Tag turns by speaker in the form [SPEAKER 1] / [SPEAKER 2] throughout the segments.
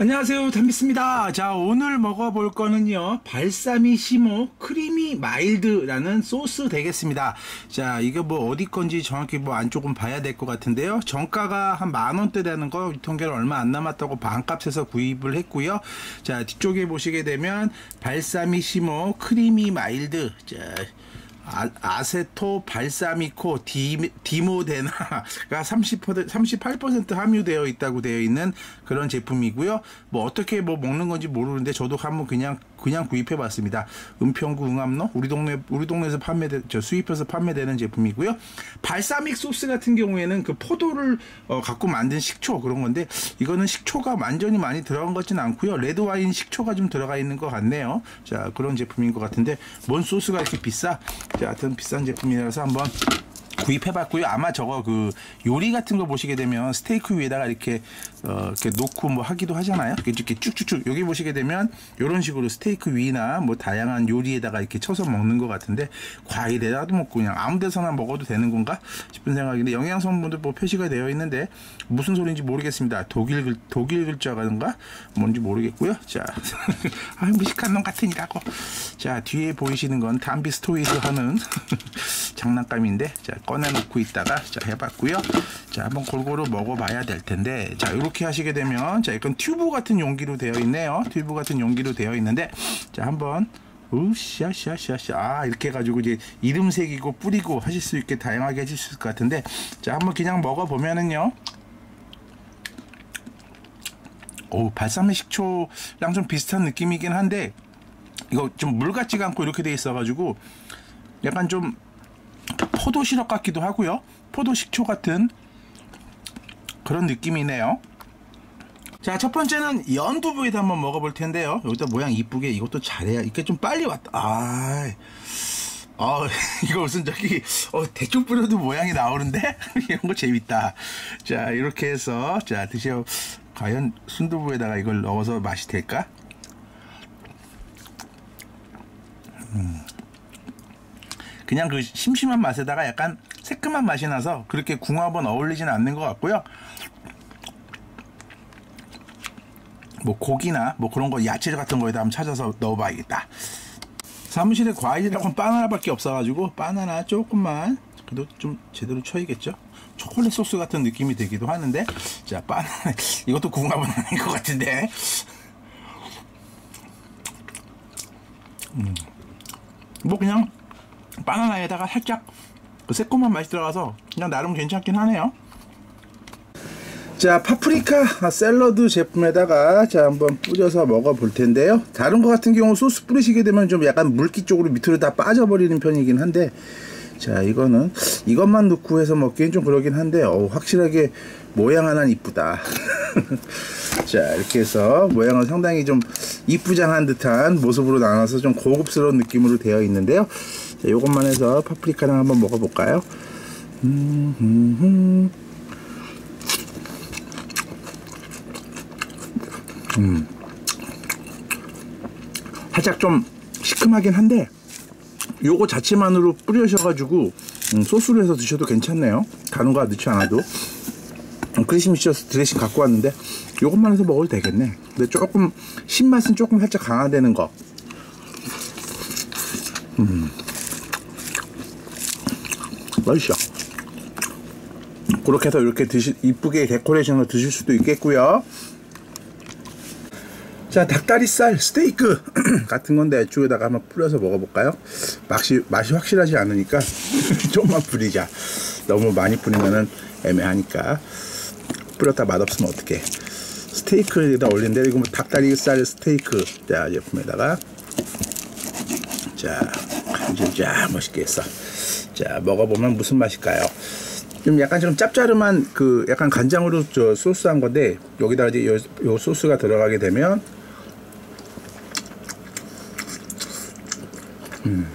[SPEAKER 1] 안녕하세요. 담비스입니다. 자 오늘 먹어볼 거는요. 발사미 시모 크리미 마일드라는 소스 되겠습니다. 자 이게 뭐 어디 건지 정확히 뭐 안쪽은 봐야 될 것 같은데요. 정가가 한 만원대라는 거 유통기한 얼마 안 남았다고 반값에서 구입을 했고요. 자 뒤쪽에 보시게 되면 발사미 시모 크리미 마일드. 자 아, 세토 발사미코 디, 디모데나가 30% 38% 함유되어 있다고 되어 있는 그런 제품이고요. 뭐 어떻게 뭐 먹는 건지 모르는데 저도 한번 그냥 그냥 구입해 봤습니다. 은평구 응암로 우리 동네 우리 동네에서 판매돼 저 수입해서 판매되는 제품이고요. 발사믹 소스 같은 경우에는 그 포도를 어, 갖고 만든 식초 그런 건데 이거는 식초가 완전히 많이 들어간 것지는 않고요. 레드 와인 식초가 좀 들어가 있는 것 같네요. 자 그런 제품인 것 같은데 뭔 소스가 이렇게 비싸? 자 하여튼 비싼 제품이라서 한번 구입해봤고요. 아마 저거 그 요리 같은 거 보시게 되면 스테이크 위에다가 이렇게 어, 이렇게 놓고 뭐 하기도 하잖아요. 이렇게 쭉쭉쭉 여기 보시게 되면 이런 식으로 스테이크 위나 뭐 다양한 요리에다가 이렇게 쳐서 먹는 것 같은데 과일에다도 먹고 그냥 아무데서나 먹어도 되는 건가 싶은 생각인데 영양 성분도 뭐 표시가 되어 있는데 무슨 소리인지 모르겠습니다. 독일 글 독일 글자가든가 뭔지 모르겠고요. 자, 아 무식한 놈 같으니라고. 자 뒤에 보이시는 건 담비 스토이즈 하는 장난감인데 자 꺼내놓고 있다가 자 해봤고요. 자 한번 골고루 먹어봐야 될 텐데 자 이렇게 하시게 되면 자 이건 튜브 같은 용기로 되어 있네요. 튜브 같은 용기로 되어 있는데 자 한번 으쌰쌰쌰쌰 아 이렇게 해가지고 이제 이름 새기고 뿌리고 하실 수 있게 다양하게 해줄 수 있을 것 같은데 자 한번 그냥 먹어보면은요 오 발사믹 식초랑 좀 비슷한 느낌이긴 한데 이거 좀 물 같지가 않고 이렇게 돼 있어가지고 약간 좀 포도 시럽 같기도 하고요. 포도 식초 같은 그런 느낌이네요. 자, 첫 번째는 연두부에다 한번 먹어볼 텐데요. 여기다 모양 이쁘게 이것도 잘해야 이게 좀 빨리 왔다. 아, 아 이거 무슨 저기 어, 대충 뿌려도 모양이 나오는데 이런 거 재밌다. 자, 이렇게 해서 자 드셔. 과연 순두부에다가 이걸 넣어서 맛이 될까? 그냥 그 심심한 맛에다가 약간 새콤한 맛이 나서 그렇게 궁합은 어울리지는 않는 것 같고요. 뭐 고기나 뭐 그런 거 야채 같은 거에다 한번 찾아서 넣어봐야겠다. 사무실에 과일이라고는 바나나밖에 없어가지고 바나나 조금만 그래도 좀 제대로 쳐야겠죠. 초콜릿 소스 같은 느낌이 들기도 하는데 자 바나나 이것도 궁합은 아닌 것 같은데 음. 뭐 그냥 바나나에다가 살짝 그 새콤한 맛이 들어가서 그냥 나름 괜찮긴 하네요. 자 파프리카 샐러드 제품에다가 자 한번 뿌려서 먹어볼 텐데요. 다른 거 같은 경우 소스 뿌리시게 되면 좀 약간 물기 쪽으로 밑으로 다 빠져버리는 편이긴 한데 자 이거는 이것만 넣고 해서 먹기엔 좀 그러긴 한데 어, 확실하게 모양 하나는 이쁘다. 자 이렇게 해서 모양은 상당히 좀 이쁘장한 듯한 모습으로 나눠서 좀 고급스러운 느낌으로 되어 있는데요. 자, 요것만 해서 파프리카랑 한번 먹어볼까요? 음, 음, 음. 살짝 좀 시큼하긴 한데 요거 자체만으로 뿌려셔가지고 음, 소스로 해서 드셔도 괜찮네요 거 넣지 않아도 음, 크리스미 시어스 드레싱 갖고 왔는데 요것만 해서 먹어도 되겠네 근데 조금 신맛은 조금 살짝 강화되는 거 음. 맛있어. 그렇게 해서 이렇게 드시, 이쁘게 데코레이션을 드실 수도 있겠고요. 자, 닭다리살 스테이크 같은 건데 애쪽에다가 한번 뿌려서 먹어볼까요? 맛이, 맛이 확실하지 않으니까 좀만 뿌리자. 너무 많이 뿌리면은 애매하니까. 뿌렸다 맛없으면 어떡해. 스테이크에다 올린데, 이거 뭐 닭다리살 스테이크. 자, 제품에다가. 자, 쫙 멋있게 했어. 자 먹어보면 무슨 맛일까요? 좀 약간 좀 짭짤한 그 약간 간장으로 저 소스한 건데 여기다 이제 요, 요 소스가 들어가게 되면 음.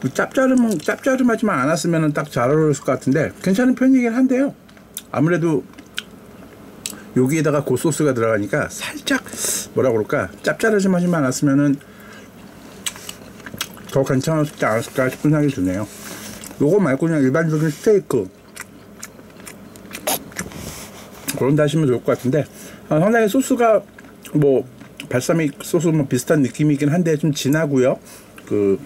[SPEAKER 1] 그 짭짤하면 짭짤하지만 않았으면 딱 잘 어울렸을 것 같은데 괜찮은 편이긴 한데요. 아무래도 여기에다가 고 소스가 들어가니까 살짝 뭐라 그럴까 짭짤하지만 않았으면은 더 괜찮았지 않았을까 싶은 생각이 드네요. 요거 말고 그냥 일반적인 스테이크 그런 다 하시면 좋을 것 같은데 아, 상당히 소스가 뭐 발사믹 소스 뭐 비슷한 느낌이긴 한데 좀 진하고요. 그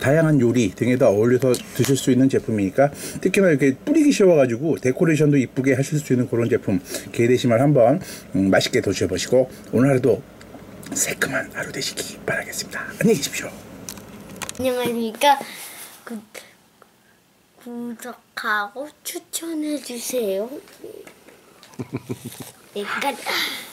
[SPEAKER 1] 다양한 요리 등에다 어울려서 드실 수 있는 제품이니까 특히나 이렇게 뿌리기 쉬워가지고 데코레이션도 이쁘게 하실 수 있는 그런 제품 되시면 한번 음, 맛있게 드셔보시고 오늘 하루도 새콤한 하루 되시기 바라겠습니다. 안녕히 계십시오.
[SPEAKER 2] 안녕하십니까. 구, 구독하고 추천해 주세요. 네, 끝.